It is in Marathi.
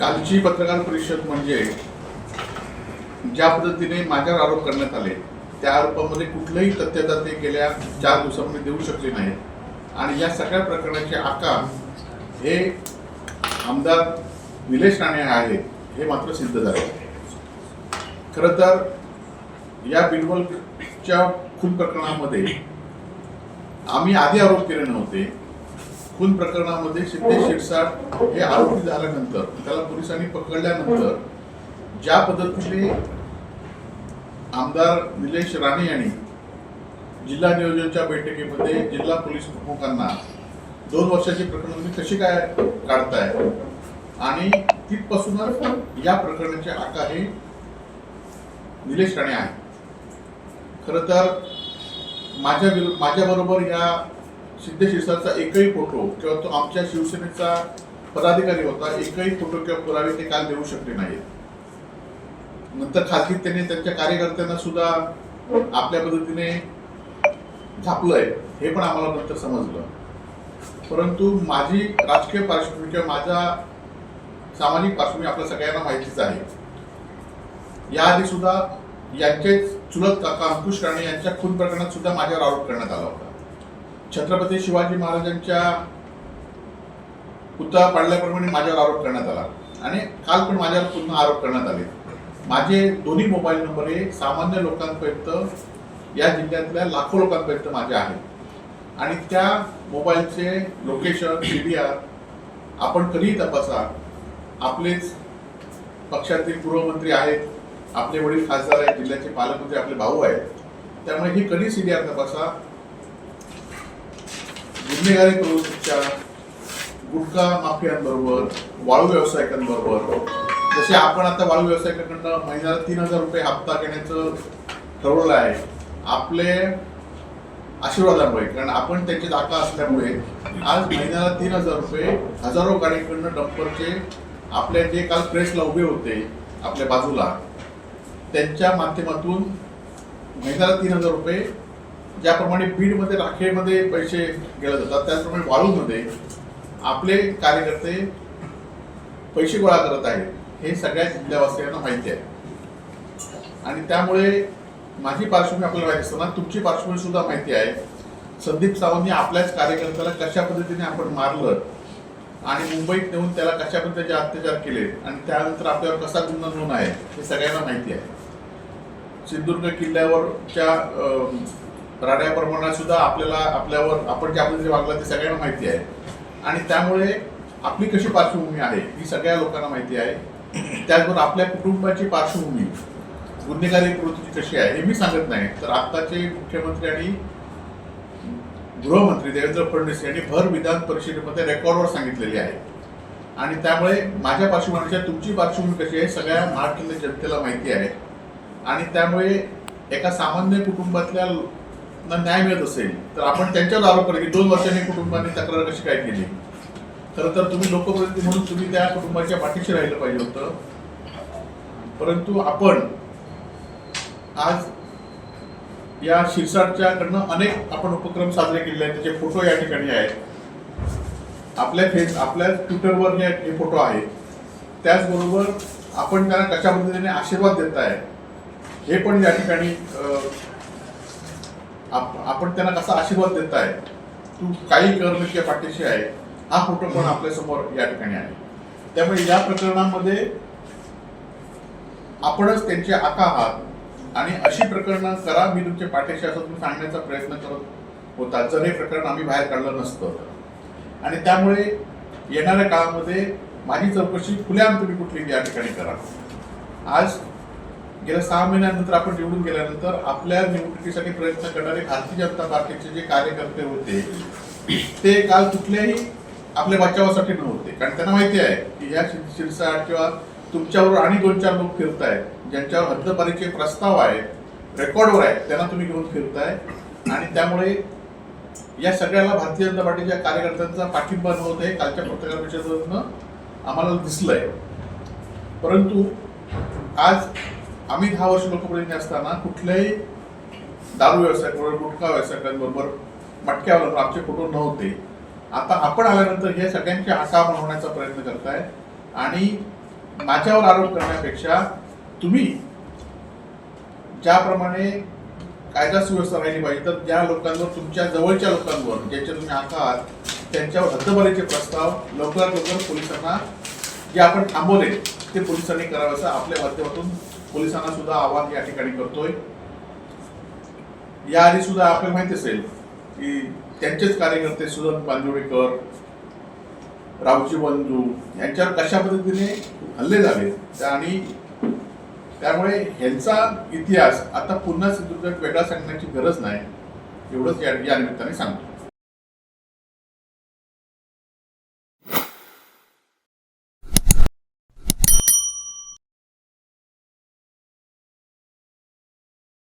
कालची पत्रकार परिषद म्हणजे ज्या पद्धतीने माझ्यावर आरोप करण्यात आले त्या आरोपामध्ये कुठलंही तथ्यता ते गेल्या चार दिवसामध्ये देऊ शकले नाहीत. आणि या सगळ्या प्रकरणाचे आकार हे आमदार निलेश राणे आहेत हे मात्र सिद्ध झाले. खरं तर या बिनवलच्या खून प्रकरणामध्ये आम्ही आधी आरोप केले नव्हते. खून प्रकरणामध्ये सिद्धेश शिरसाट हे आरोपी झाल्यानंतर त्याला पोलिसांनी पकडल्यानंतर ज्या पद्धतीने आमदार निलेश राणे यांनी जिल्हा नियोजनच्या बैठकीमध्ये जिल्हा पोलीस प्रमुखांना दोन वर्षाची प्रकरण तुम्ही कशी काय काढताय? आणि तिथपासूनच या प्रकरणाचे आकार हे निलेश राणे आहे खरं तर माझ्या विरु माझ्याबरोबर या सिद्धेश शिरसाटचा एकही फोटो किंवा तो आमच्या शिवसेनेचा पदाधिकारी होता एकही फोटो किंवा पुरावे ते काल देऊ शकले नाहीत. नंतर खाजगीत त्यांनी त्यांच्या कार्यकर्त्यांना सुद्धा आपल्या पद्धतीने झापलंय हे पण आम्हाला नंतर समजलं. परंतु माझी राजकीय पार्श्वभूमी किंवा माझा सामाजिक पार्श्वभूमी आपल्या सगळ्यांना माहितीच आहे. याआधी सुद्धा यांचेच चुलत काका अंकुश राणे यांच्या खून प्रकरणात सुद्धा माझ्यावर आरोप करण्यात आला होता. छत्रपती शिवाजी महाराजांच्या पुतळा पाडल्याप्रमाणे माझ्यावर आरोप करण्यात आला. आणि काल पण माझ्यावर पुन्हा आरोप करण्यात आले. माझे दोन्ही मोबाईल नंबर हे सामान्य लोकांपर्यंत या जिल्ह्यातल्या लाखो लोकांपर्यंत माझे आहेत. आणि त्या मोबाईलचे लोकेशन सी आपण कधीही तपासा. आपलेच पक्षातील गृहमंत्री आहेत आपले वडील खासदार आहेत जिल्ह्याचे पालकमंत्री आपले भाऊ आहेत. त्यामुळे ही कधी सीडीआर तपासा. गुन्हेगारी प्रवृत्तीच्या गुटखा माफियांबरोबर वाळू व्यावसायिकांबरोबर जसे आपण आता वाळू व्यावसायिकांकडनं महिन्याला तीन हजार रुपये हप्ता घेण्याचं ठरवलं आहे आपले आशीर्वादामुळे कारण आपण त्यांची दाखा असल्यामुळे आज महिन्याला तीन हजार रुपये हजारो गाडीकडनं डंपरचे आपले जे काल प्रेसला उभे होते आपल्या बाजूला त्यांच्या माध्यमातून महिन्याला तीन हजार रुपये ज्याप्रमाणे बीडमध्ये राखेमध्ये पैसे गेले जातात त्याचप्रमाणे वाळूमध्ये आपले कार्यकर्ते पैसे गोळा करत आहेत हे सगळ्या जिल्ह्यावासियांना माहिती आहे. आणि त्यामुळे माझी पार्श्वभूमी आपल्याला माहिती असताना तुमची पार्श्वभूमी सुद्धा माहिती आहे. संदीप सावंतनी आपल्याच कार्यकर्त्याला कशा पद्धतीने आपण मारलं आणि मुंबईत नेऊन त्याला कशा पद्धतीचे अत्याचार केले आणि त्यानंतर आपल्यावर कसा गुन्हा नोंद आहे हे सगळ्यांना माहिती आहे. सिंधुदुर्ग किल्ल्यावरच्या अं, राड्याप्रमाणे सुद्धा आपल्याला आपल्यावर आपण ज्या आपल्याला वागला ते सगळ्यांना माहिती आहे. आणि त्यामुळे आपली कशी पार्श्वभूमी आहे ही सगळ्या लोकांना माहिती आहे. त्याचबरोबर आपल्या कुटुंबाची पार्श्वभूमी गुन्हेगारी प्रवृत्तीची कशी आहे हे मी सांगत नाही. तर आत्ताचे मुख्यमंत्री आणि गृहमंत्री देवेंद्र फडणवीस यांनी भर विधान परिषदेमध्ये रेकॉर्डवर सांगितलेली आहे. आणि त्यामुळे माझ्या पार्श्वभूमीच्या तुमची पार्श्वभूमी कशी आहे सगळ्या महाराष्ट्रातल्या जनतेला माहिती आहे. आणि त्यामुळे एका सामान्य कुटुंबातल्या न्याय मिळत असेल तर आपण त्यांच्यावर आरोप करा की दोन वर्षांनी कुटुंबाने तक्रार कशी काय केली? खरं तर तुम्ही लोकप्रतिनिधी म्हणून तुम्ही त्या कुटुंबाच्या पाठीशी राहिलं पाहिजे होतं. परंतु आपण आज या शिरसाटच्याकडनं अनेक आपण उपक्रम साजरे केले आहेत त्याचे फोटो या ठिकाणी आहेत. आपल्या फेस आपल्या ट्विटरवर हे फोटो आहेत. त्याचबरोबर आपण त्यांना कशा पद्धतीने आशीर्वाद देत आहे हे पण या ठिकाणी आपण त्यांना कसा आशीर्वाद देत आहे तू काही कर नक्की पाठीशी आहे हा फोटो पण आपल्यासमोर या ठिकाणी आहे. त्यामुळे या प्रकरणामध्ये आपणच त्यांचे आका आहात आणि अशी प्रकरणं करा मी तुमच्या पाठीशी असं तुम्ही सांगण्याचा प्रयत्न करत होता जर हे प्रकरण आम्ही बाहेर काढलं नसतं. आणि त्यामुळे येणाऱ्या काळामध्ये माझी चौकशी खुल्याम तुम्ही कुठली या ठिकाणी करा. आज गेल्या सहा महिन्यानंतर आपण निवडून गेल्यानंतर आपल्या निवडणुकीसाठी प्रयत्न करणारे भारतीय जनता पार्टीचे जे कार्यकर्ते होते ते काल कुठल्याही आपल्या बचावासाठी नव्हते. कारण त्यांना माहिती आहे की या शिर- शिरसाट किंवा तुमच्यावर आणि दोन चार लोक फिरतायत ज्यांच्यावर हद्दपारीचे प्रस्ताव आहेत रेकॉर्डवर आहेत त्यांना तुम्ही घेऊन फिरताय. आणि त्यामुळे या सगळ्याला भारतीय जनता पार्टीच्या कार्यकर्त्यांचा पाठिंबा नव्हतं हे कालच्या पत्रकार परिषदेमधनं आम्हाला दिसलंय. परंतु आज आम्ही दहा वर्ष लोकप्रतिनिधी असताना कुठल्याही दारू व्यवसायाबरोबर गुटखा व्यावसायिकांबरोबर मटक्यावर आमचे कुटुंब नव्हते. आता आपण आल्यानंतर हे सगळ्यांचे हाका बनवण्याचा प्रयत्न करताय आणि माझ्यावर आरोप करण्यापेक्षा तुम्ही ज्याप्रमाणे कायदा सुव्यवस्था राहिली पाहिजे तर ज्या लोकांवर तुमच्या जवळच्या लोकांवर ज्यांच्या तुम्ही आहात त्यांच्यावर हद्दबारीचे प्रस्ताव लवकरात लवकर पोलिसांना जे आपण थांबवले ते पोलिसांनी करावं असं आपल्या माध्यमातून पोलिसांना सुद्धा आवाहन या ठिकाणी करतोय. याआधी सुद्धा आपल्याला माहिती असेल की त्यांचेच कार्यकर्ते सुदन पांजोळेकर रावजी बंधू यांच्यावर कशा पद्धतीने हल्ले झाले आणि त्यामुळे ह्यांचा इतिहास आता पुन्हा सिंधुदुर्गात वेगळा सांगण्याची गरज नाही एवढंच या निमित्ताने सांगतो.